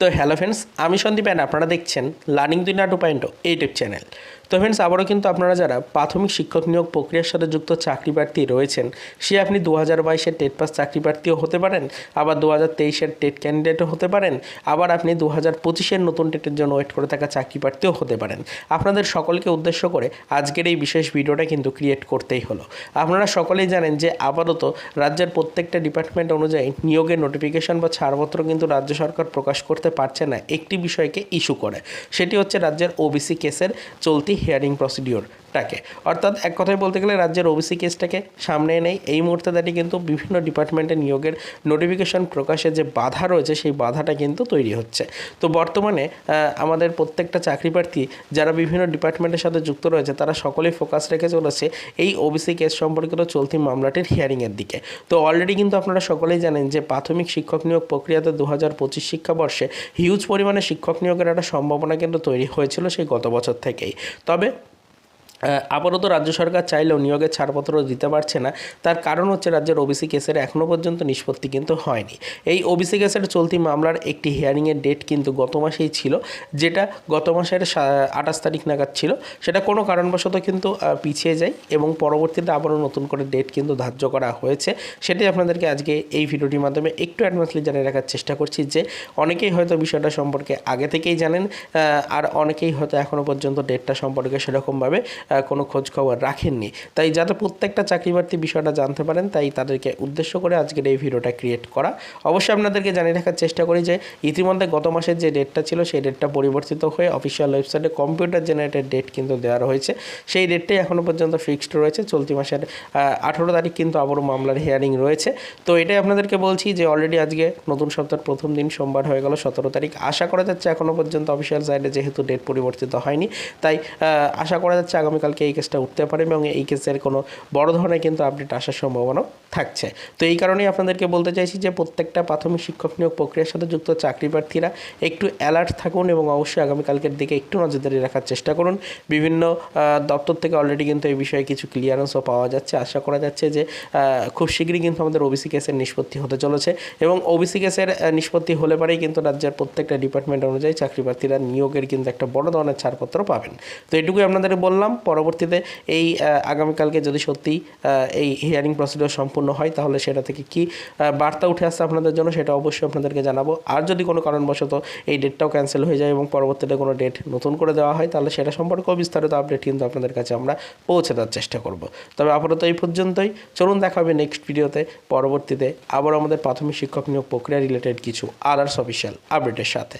তো hello friends আমি Sandeep and আপনারা দেখছেন learning Duniya two point YouTube channel তো ফ্রেন্ডস আবারও কিন্তু আপনারা যারা প্রাথমিক শিক্ষক নিয়োগ প্রক্রিয়ার সাথে যুক্ত চাকরি প্রার্থী রয়েছেন, সে আপনি দু হাজার বাইশের টেট পাস চাকরি প্রার্থীও হতে পারেন, আবার দু হাজার তেইশের টেট ক্যান্ডিডেটও হতে পারেন, আবার আপনি দু হাজার পঁচিশের নতুন টেটের জন্য ওয়েট করে থাকা চাকরি প্রার্থীও হতে পারেন। আপনাদের সকলকে উদ্দেশ্য করে আজকের এই বিশেষ ভিডিওটা কিন্তু ক্রিয়েট করতেই হলো। আপনারা সকলেই জানেন যে আপাতত রাজ্যের প্রত্যেকটা ডিপার্টমেন্ট অনুযায়ী নিয়োগের নোটিফিকেশন বা ছাড়পত্র কিন্তু রাজ্য সরকার প্রকাশ করতে পারছে না, একটি বিষয়কে ইস্যু করে। সেটি হচ্ছে রাজ্যের ওবিসি কেসের চলতি হিয়ারিং প্রসিডিওরটাকে অর্থাৎ এক কথায় বলতে গেলে রাজ্যের ওবিসি কেসটাকে সামনে এনেই এই মুহূর্তে দাঁড়িয়ে কিন্তু বিভিন্ন ডিপার্টমেন্টে নিয়োগের নোটিফিকেশন প্রকাশে যে বাধা রয়েছে, সেই বাধাটা কিন্তু তৈরি হচ্ছে। তো বর্তমানে আমাদের প্রত্যেকটা চাকরি প্রার্থী যারা বিভিন্ন ডিপার্টমেন্টের সাথে যুক্ত রয়েছে, তারা সকলেই ফোকাস রেখে চলেছে এই ওবিসি কেস সম্পর্কিত চলতি মামলাটির হিয়ারিংয়ের দিকে। তো অলরেডি কিন্তু আপনারা সকলেই জানেন যে প্রাথমিক শিক্ষক নিয়োগ প্রক্রিয়াতে দু হাজার পঁচিশ শিক্ষাবর্ষে হিউজ পরিমাণে শিক্ষক নিয়োগের একটা সম্ভাবনা কিন্তু তৈরি হয়েছিল সেই গত বছর থেকেই। তবে আপাতত রাজ্য সরকার চাইলেও নিয়োগের ছাড়পত্র দিতে পারছে না। তার কারণ হচ্ছে রাজ্যের ওবিসি কেসের এখনও পর্যন্ত নিষ্পত্তি কিন্তু হয়নি। এই ওবিসি কেসের চলতি মামলার একটি হিয়ারিংয়ের ডেট কিন্তু গত মাসেই ছিল, যেটা গত মাসের আঠাশ তারিখ নাগাদ ছিল। সেটা কোনো কারণবশত কিন্তু পিছিয়ে যায় এবং পরবর্তীতে আবারও নতুন করে ডেট কিন্তু ধার্য করা হয়েছে। সেটাই আপনাদেরকে আজকে এই ভিডিওটির মাধ্যমে একটু অ্যাডভান্সলি জানিয়ে রাখার চেষ্টা করছি যে, অনেকেই হয়তো বিষয়টা সম্পর্কে আগে থেকেই জানেন আর অনেকেই হয়তো এখনও পর্যন্ত ডেটটা সম্পর্কে সেরকমভাবে কোনো খোঁজ খবর রাখেননি। তাই যাতে প্রত্যেকটা চাকরি বিষয়টা জানতে পারেন, তাই তাদেরকে উদ্দেশ্য করে আজকের এই ভিডিওটা ক্রিয়েট করা। অবশ্যই আপনাদেরকে জানিয়ে রাখার চেষ্টা করি যে, ইতিমধ্যে গত মাসের যে ডেটটা ছিল, সেই ডেটটা পরিবর্তিত হয়ে অফিসিয়াল ওয়েবসাইটে কম্পিউটার জেনারেটেড ডেট কিন্তু দেওয়া রয়েছে। সেই ডেটটাই এখনও পর্যন্ত ফিক্সড রয়েছে। চলতি মাসের আঠেরো তারিখ কিন্তু আবারও মামলার হিয়ারিং রয়েছে। তো এটাই আপনাদেরকে বলছি যে অলরেডি আজকে নতুন সপ্তাহের প্রথম দিন সোমবার হয়ে গেল, সতেরো তারিখ। আশা করা যাচ্ছে এখনও পর্যন্ত অফিসিয়াল সাইডে যেহেতু ডেট পরিবর্তিত হয়নি, তাই আশা করা যাচ্ছে আগামীকালকে এই কেসটা উঠতে পারে এবং এই কেসের কোনো বড় ধরনের কিন্তু আপডেট আসার সম্ভাবনাও থাকছে। তো এই কারণেই আপনাদেরকে বলতে চাইছি যে প্রত্যেকটা প্রাথমিক শিক্ষক নিয়োগ প্রক্রিয়ার সাথে যুক্ত চাকরি প্রার্থীরা একটু অ্যালার্ট থাকুন এবং অবশ্যই আগামীকালকের দিকে একটু নজরদারি রাখার চেষ্টা করুন। বিভিন্ন দপ্তর থেকে অলরেডি কিন্তু এই বিষয়ে কিছু ক্লিয়ারেন্সও পাওয়া যাচ্ছে। আশা করা যাচ্ছে যে খুব শীঘ্রই কিন্তু আমাদের ওবিসি কেসের নিষ্পত্তি হতে চলেছে এবং ওবিসি কেসের নিষ্পত্তি হলে পরেই কিন্তু রাজ্যের প্রত্যেকটা ডিপার্টমেন্ট অনুযায়ী চাকরি প্রার্থীরা নিয়োগের কিন্তু একটা বড় ধরনের ছাড়পত্র পাবেন। তো এটুকুই আপনাদের বললাম। পরবর্তীতে এই আগামীকালকে যদি সত্যি এই হিয়ারিং প্রসিডিওর সম্পূর্ণ হয়, তাহলে সেটা থেকে কি বার্তা উঠে আসছে আপনাদের জন্য সেটা অবশ্যই আপনাদেরকে জানাব। আর যদি কোনো কারণবশত এই ডেটটাও ক্যান্সেল হয়ে যায় এবং পরবর্তীতে কোনো ডেট নতুন করে দেওয়া হয়, তাহলে সেটা সম্পর্কেও বিস্তারিত আপডেট কিন্তু আপনাদের কাছে আমরা পৌঁছে দেওয়ার চেষ্টা করব। তবে আপাতত এই পর্যন্তই। চলুন দেখা হবে নেক্সট ভিডিওতে পরবর্তীতে আবার আমাদের প্রাথমিক শিক্ষক নিয়োগ প্রক্রিয়া রিলেটেড কিছু আদার্স অফিসিয়াল আপডেটের সাথে।